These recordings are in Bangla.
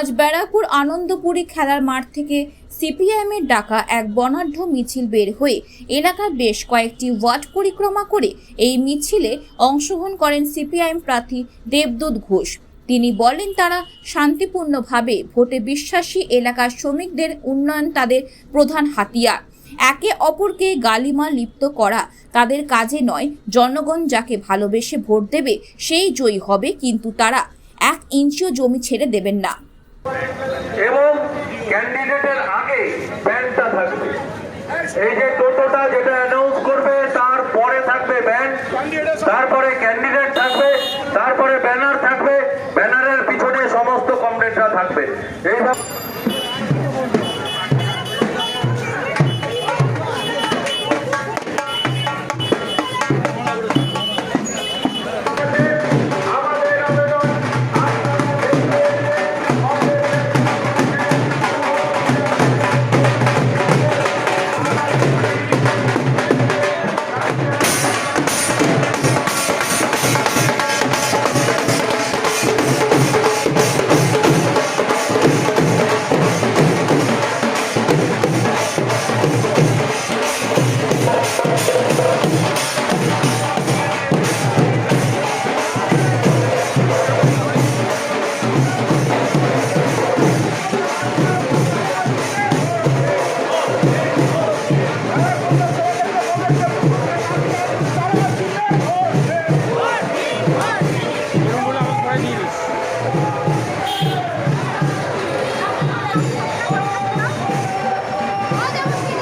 আজ ব্যারাকপুর আনন্দপুরী খেলার মাঠ থেকে সিপিআইএমের ডাকা এক বনাঢ্য মিছিল বের হয়ে এলাকার বেশ কয়েকটি ওয়ার্ড পরিক্রমা করে এই মিছিলে অংশগ্রহণ করেন সিপিআইএম প্রার্থী দেবদূত ঘোষ। তিনি বলেন, তারা শান্তিপূর্ণভাবে ভোটে বিশ্বাসী এলাকার শ্রমিকদের উন্নয়ন তাদের প্রধান হাতিয়ার। একে অপরকে গালিমা লিপ্ত করা তাদের কাজে নয়, জনগণ যাকে ভালোবেসে ভোট দেবে সেই জয়ী হবে, কিন্তু তারা এক ইঞ্চিও জমি ছেড়ে দেবেন না। এবং ক্যান্ডিডেটের আগে ব্যান্ডটা থাকবে। এই যে টোটোটা যেটা অ্যানাউন্স করবে, তারপরে থাকবে ব্যান্ড তারপরে ক্যান্ডিডেট থাকবে, তারপরে ব্যানার থাকবে। Oh,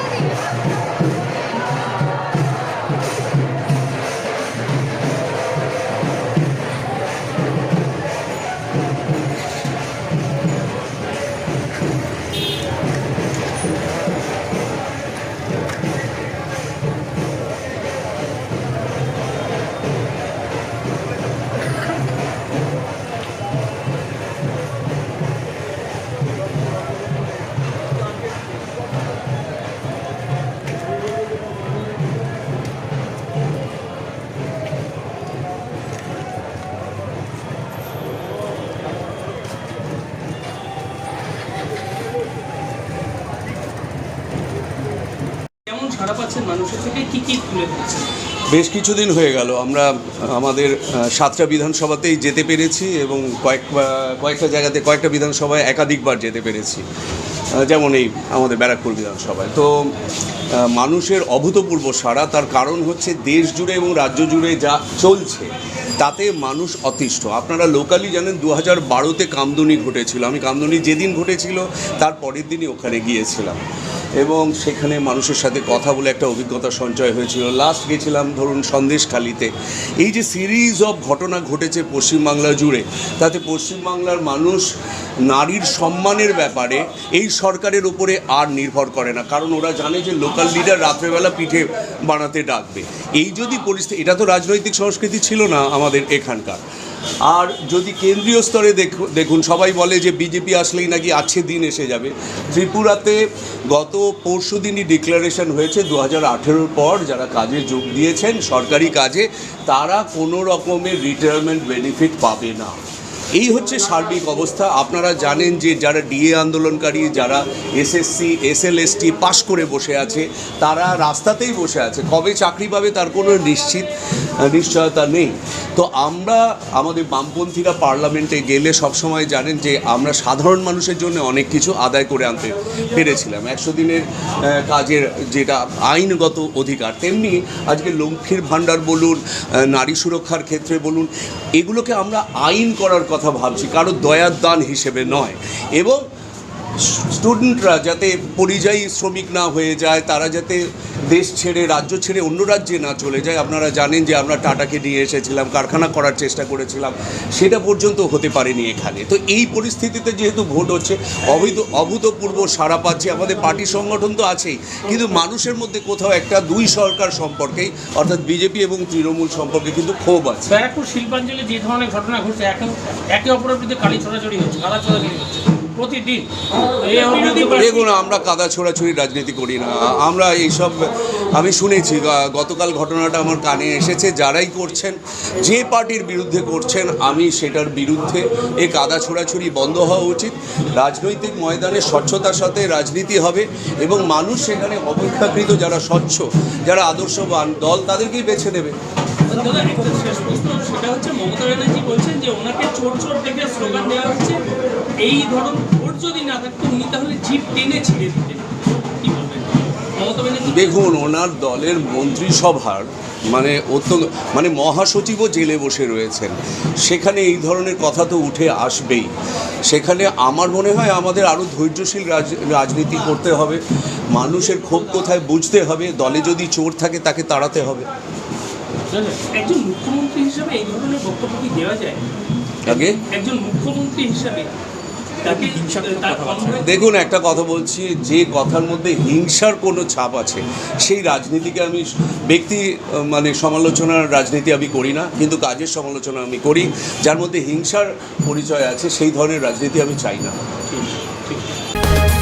মানুষের থেকে কি কি তুলে ধরছেন? বেশ কিছুদিন হয়ে গেল। আমরা, আমাদের সাতটা বিধানসভাতেই যেতে পেরেছি এবং কয়েক কয়েকটা জায়গাতে, কয়েকটা বিধানসভায় একাধিকবার যেতে পেরেছি। যেমন এই আমাদের ব্যারাকপুর বিধানসভায়। তো মানুষের অভূতপূর্ব সারা তার কারণ হচ্ছে দেশ জুড়ে এবং রাজ্য জুড়ে যা চলছে, তাতে মানুষ অতিষ্ঠ। আপনারা লোকালি জানেন দু হাজার বারোতে কামদুনি ঘটেছিল। আমি কামদুনি যেদিন ঘটেছিল, তার পরের দিনই ওখানে গিয়েছিলাম। এবং সেখানে মানুষের সাথে কথা বলে একটা অভিজ্ঞতা সঞ্চয় হয়েছিল। লাস্ট গেছিলাম ধরুন সন্দেশখালিতে। এই যে সিরিজ অফ ঘটনা ঘটেছে পশ্চিমবাংলা জুড়ে, তাতে পশ্চিমবাংলার মানুষ নারীর সম্মানের ব্যাপারে এই সরকারের উপরে আর নির্ভর করে না। কারণ ওরা জানে যে লোকাল লিডার রাত্রেবেলা পিঠে বানাতে ডাকবে। এই যদি পরিস্থিতি, এটা তো রাজনৈতিক সংস্কৃতি ছিল না আমাদের এখানকার। আর যদি কেন্দ্রীয় স্তরে দেখ, দেখুন, সবাই বলে যে বিজেপি আসলেই নাকি আছে দিন এসে যাবে। ত্রিপুরাতে গত পরশু দিনই ডিক্লারেশন হয়েছে দু হাজার পর যারা কাজে যোগ দিয়েছেন, সরকারি কাজে, তারা কোনো রকমের রিটায়ারমেন্ট বেনিফিট পাবে না। এই হচ্ছে সার্বিক অবস্থা। আপনারা জানেন যে যারা ডিএ আন্দোলনকারী, যারা এসএসসি, এসএলএসটি পাশ করে বসে আছে, তারা রাস্তাতেই বসে আছে। কবে চাকরি পাবে তার কোনো নিশ্চিত, নিশ্চয়তা নেই। তো আমরা, আমাদের বামপন্থীরা পার্লামেন্টে গেলে সবসময় জানেন যে আমরা সাধারণ মানুষের জন্য অনেক কিছু আদায় করে আনতে পেরেছিলাম। একশো দিনের কাজের যেটা আইনগত অধিকার, তেমনি আজকে লক্ষ্মীর ভাণ্ডার বলুন নারী সুরক্ষার ক্ষেত্রে বলুন, এগুলোকে আমরা আইন করার কথা ভাবছি কারও দয়ার দান হিসেবে নয়। এবং স্টুডেন্টরা যাতে পরিযায়ী শ্রমিক না হয়ে যায়, তারা যাতে দেশ ছেড়ে, রাজ্য ছেড়ে অন্য রাজ্যে না চলে যায়, আপনারা জানেন যে আমরা টাটাকে নিয়ে এসেছিলাম, কারখানা করার চেষ্টা করেছিলাম, সেটা পর্যন্ত হতে পারেনি এখানে। তো এই পরিস্থিতিতে যেহেতু ভোট হচ্ছে অভূত অভূতপূর্ব সারা পাচ্ছে, আমাদের পার্টি সংগঠন তো আছেই, কিন্তু মানুষের মধ্যে কোথাও একটা দুই সরকার সম্পর্কেই অর্থাৎ বিজেপি এবং তৃণমূল সম্পর্কে কিন্তু ক্ষোভ আছে। শিল্পাঞ্চলে যে ধরনের ঘটনা ঘটছে, একে একে অপরের বিরুদ্ধে কালি ছড়াছড়ি হচ্ছে ছড়াছড়ি হচ্ছে। প্রতিদিন। দেখুন আমরা কাদা ছোড়াছুড়ি রাজনীতি করি না। আমরা এইসব আমি শুনেছি গতকাল ঘটনাটা আমার কানে এসেছে। যারাই করছেন যে পার্টির বিরুদ্ধে করছেন আমি সেটার বিরুদ্ধে এ কাদা ছোড়াছুড়ি বন্ধ হওয়া উচিত। রাজনৈতিক ময়দানে স্বচ্ছতার সাথে রাজনীতি হবে এবং মানুষ সেখানে অপেক্ষাকৃত যারা স্বচ্ছ যারা আদর্শবান দল তাদেরকেই বেছে নেবে। শেষ প্রশ্ন সেটা হচ্ছে মমতা ব্যানার্জি বলছেন যে ওনাকে চোর চোর দেখে স্লোগান দেওয়া এই ধরুন ভোট যদি না থাকতো উনি তাহলে জিপ টেনে ছিঁড়ে দিতেন। দেখুন ওনার দলের মন্ত্রিসভার মানে অত্যন্ত মানে মহাসচিবও জেলে বসে রয়েছেন। সেখানে এই ধরনের কথা তো উঠে আসবেই। সেখানে আমার মনে হয় আমাদের আরও ধৈর্যশীল রাজ- রাজনীতি করতে হবে। মানুষের ক্ষোভ কোথায় বুঝতে হবে? দলে যদি চোর থাকে তাকে তাড়াতে হবে। একজন মুখ্যমন্ত্রী হিসেবে এই ধরনের বক্তব্য কি দেওয়া যায়? আগে? একজন মুখ্যমন্ত্রী হিসেবে দেখুন একটা কথা বলছি যে কথার মধ্যে হিংসার কোনো ছাপ আছে সেই রাজনীতিকে আমি ব্যক্তি মানে সমালোচনার রাজনীতি আমি করি না কিন্তু কাজের সমালোচনা আমি করি যার মধ্যে হিংসার পরিচয় আছে সেই ধরনের রাজনীতি আমি চাই না। ঠিক ঠিক।